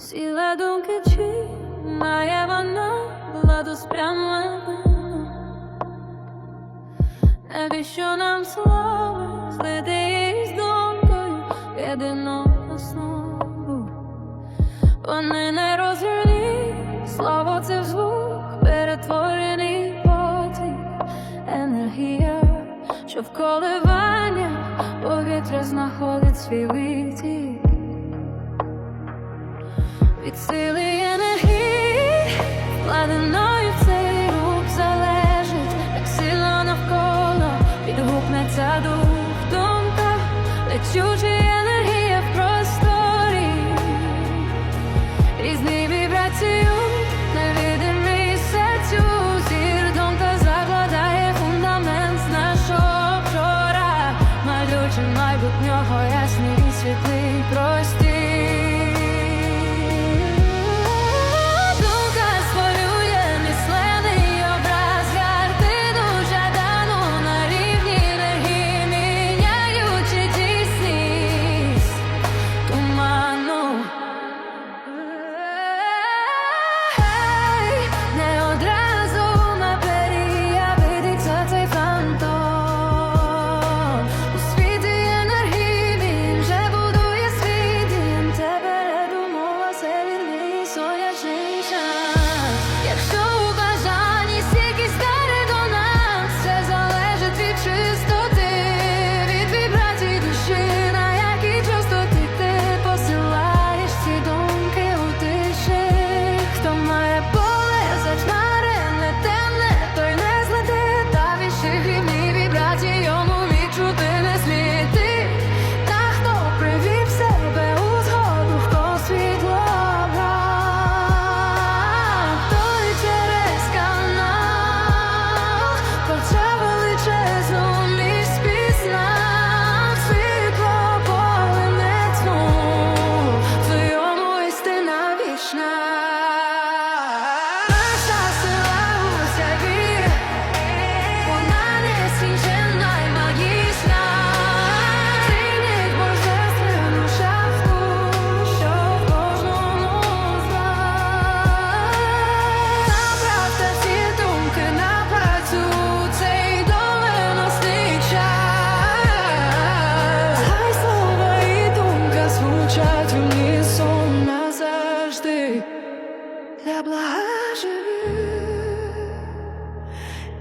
сіла думки чи має вона владу спрямо Навіщо нам слова злити її з думкою єдину основу? Вони не розгляді, слово це звук, перетворений потік, енергія, що в коливаннях повітря знаходить свій витік від сили енергії, ладиною цей рук залежить, так сильно навколо відгукнеться дух в енергія в просторі, різний вібрацію. Майбутнього я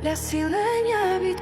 Для сілення від